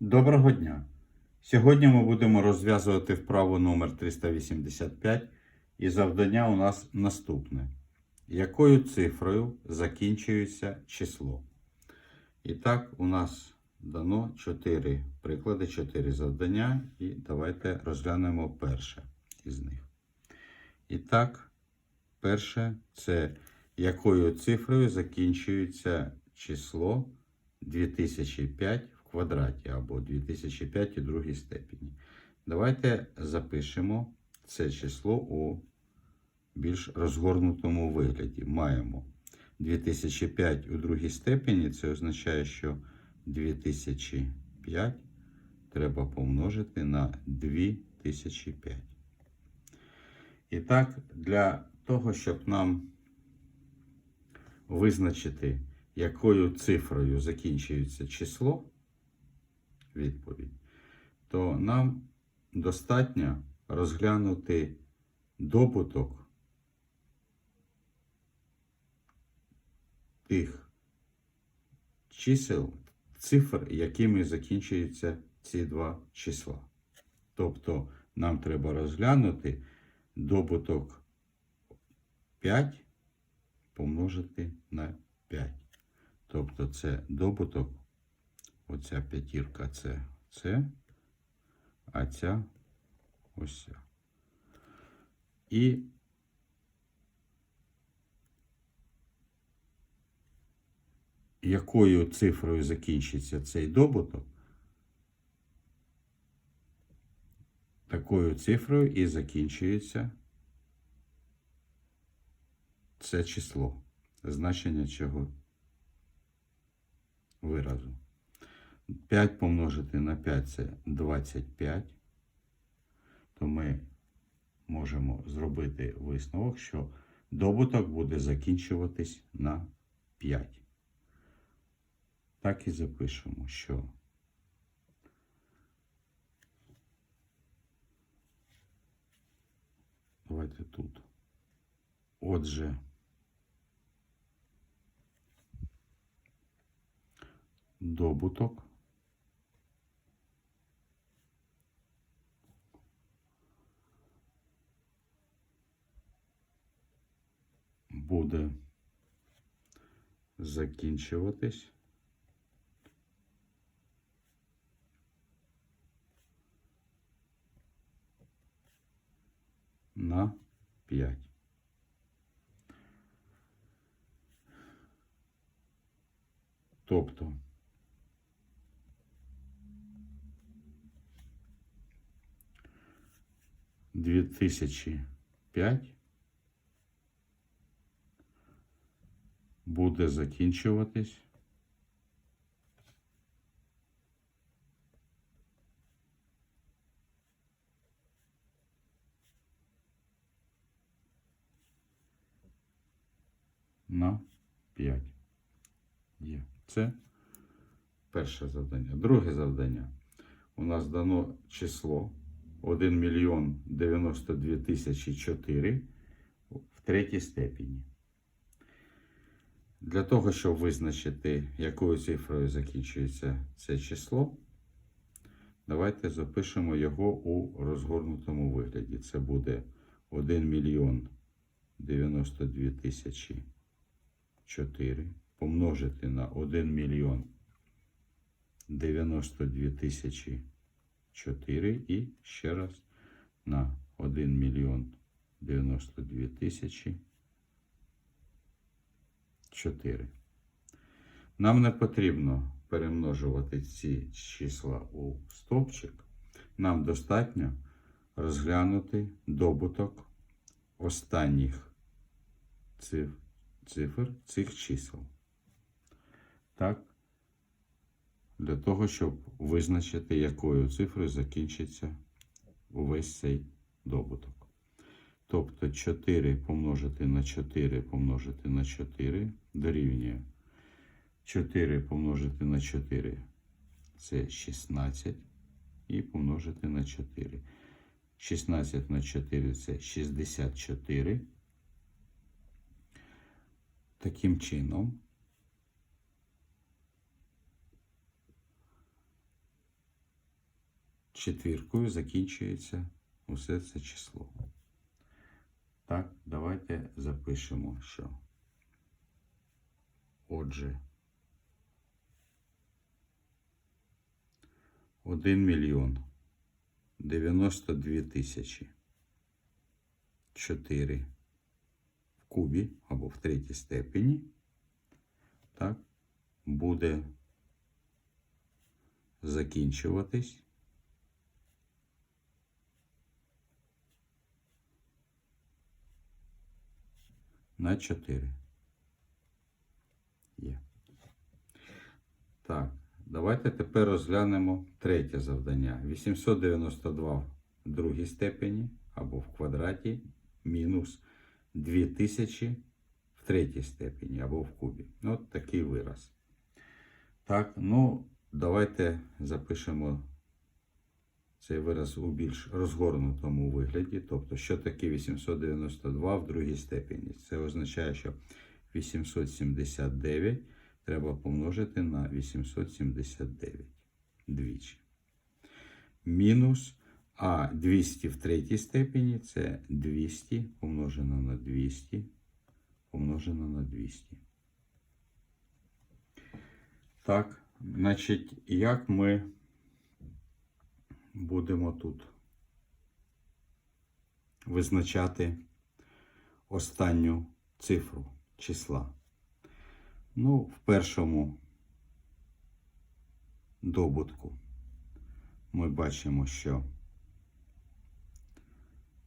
Доброго дня! Сьогодні ми будемо розв'язувати вправу номер 385 і завдання у нас наступне. Якою цифрою закінчується число? І так, у нас дано 4 приклади, 4 завдання, і давайте розглянемо перше із них. І так, перше це якою цифрою закінчується число 2005 в квадраті або 2005 у другій степені. Давайте запишемо це число у більш розгорнутому вигляді. Маємо 2005 у другій степені, це означає, що 2005 треба помножити на 2005. І так, для того, щоб нам визначити, якою цифрою закінчується число, відповідь, то нам достатньо розглянути добуток тих чисел, цифр, якими закінчуються ці два числа. Тобто нам треба розглянути добуток 5 помножити на 5. Тобто це добуток, оця п'ятірка це це, а ця ось ця. І якою цифрою закінчиться цей добуток, такою цифрою і закінчується це число, значення чого виразу. 5 помножити на 5 це 25, то ми можемо зробити висновок, що добуток буде закінчуватись на 5. Так і запишемо, що давайте тут. Отже, добуток буде закінчуватись на 5. Тобто дві тисячі п'ять буде закінчуватись на 5. Є. Це перше завдання. Друге завдання. У нас дано число 1 мільйон 92 тисячі 4 в третій степені. Для того, щоб визначити, якою цифрою закінчується це число, давайте запишемо його у розгорнутому вигляді. Це буде 1 мільйон 92 тисячі 4 помножити на 1 мільйон 92 тисячі 4 і ще раз на 1 мільйон 92 тисячі 4. Нам не потрібно перемножувати ці числа у стовпчик. Нам достатньо розглянути добуток останніх цифр, цих чисел. Так, для того, щоб визначити, якою цифрою закінчиться увесь цей добуток. Тобто 4 помножити на 4 помножити на 4 дорівнює 4 помножити на 4 це 16 і помножити на 4. 16 на 4 це 64. Таким чином, четвіркою закінчується усе це число. Так, давайте запишемо, що. Отже, 1 мільйон 92 тисячі 4 в кубі або в третій степені. Так, буде закінчуватись на 4. Є. Так, давайте тепер розглянемо третє завдання. 892 в другій степені або в квадраті мінус 2000 в третій степені або в кубі. Ну, От такий вираз. Так, ну, давайте запишемо цей вираз у більш розгорнутому вигляді. Тобто, що таке 892 в другій степені? Це означає, що 879 треба помножити на 879 двічі. Мінус а 200 в третій степені це 200 помножено на 200 помножено на 200. Так, значить, як ми будемо тут визначати останню цифру числа? Ну, в першому добутку ми бачимо, що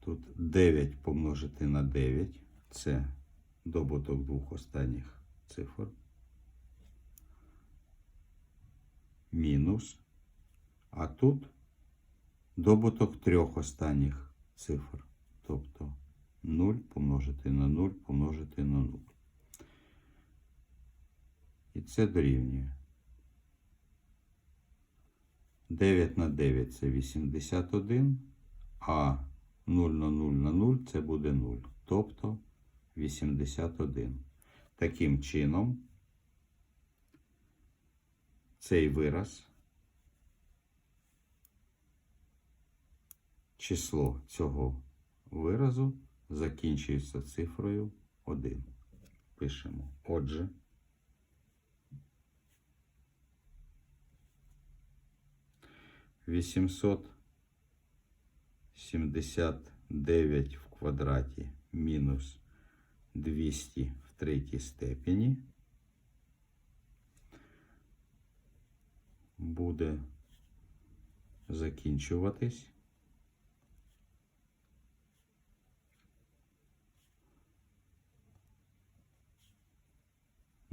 тут 9 помножити на 9 це добуток двох останніх цифр. Мінус. А тут добуток трьох останніх цифр. Тобто 0 помножити на 0 помножити на 0. І це дорівнює. 9 на 9 це 81, а 0 на 0 на 0 це буде 0. Тобто 81. Таким чином, цей вираз, число цього виразу закінчується цифрою 1. Пишемо. Отже, вісімсот сімдесят дев'ять в квадраті мінус 200 в третій степені буде закінчуватись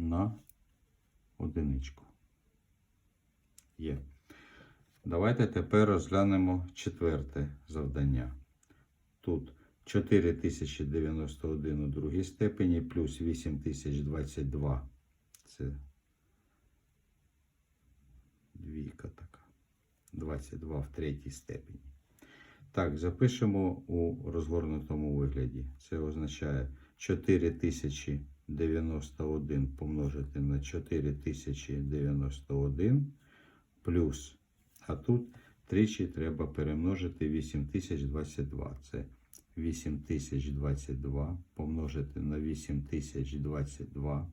на одиничку. Є. Давайте тепер розглянемо четверте завдання. Тут 4091 у другій степені плюс 8022. Це двійка така. 22 в третій степені. Так, запишемо у розгорнутому вигляді. Це означає 4091 помножити на 4091 плюс, а тут тричі треба перемножити 8022. Це 8022 помножити на 8022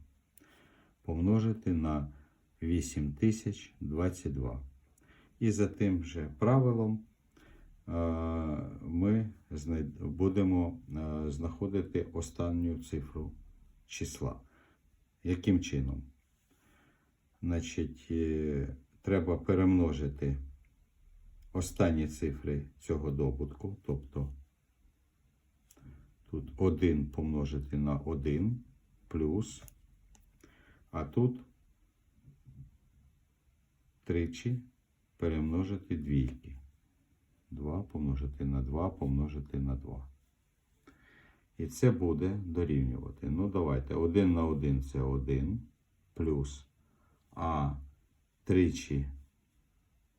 помножити на 8022. І за тим же правилом е, ми будемо е, знаходити останню цифру числа. Яким чином? Значить, е, треба перемножити останні цифри цього добутку, тобто тут 1 помножити на 1 плюс, а тут тричі перемножити двійки. 2 помножити на 2 помножити на 2. І це буде дорівнювати. Ну, давайте 1 на 1 це 1 плюс а тричі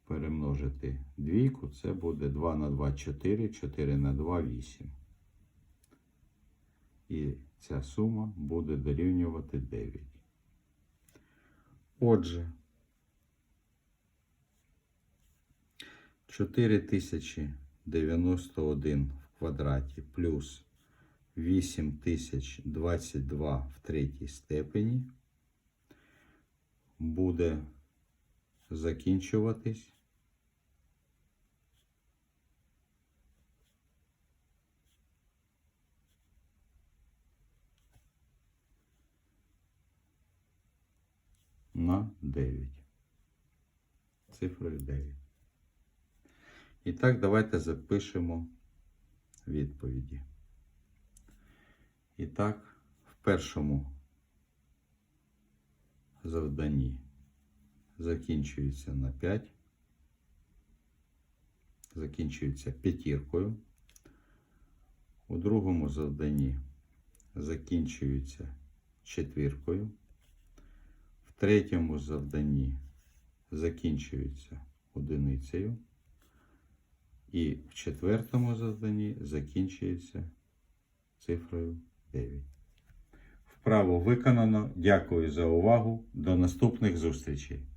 перемножити двійку, це буде 2 на 2 4, 4 на 2 8. І ця сума буде дорівнювати 9. Отже, 4091 в квадраті плюс 8022 в третій степені буде закінчуватись на 9. Цифрою 9. І так, давайте запишемо відповіді. І так, в першому завданні закінчується на 5, закінчується п'ятіркою. У другому завданні закінчується четвіркою. В третьому завданні закінчується одиницею. І в четвертому завданні закінчується цифрою 9. Вправо виконано. Дякую за увагу. До наступних зустрічей.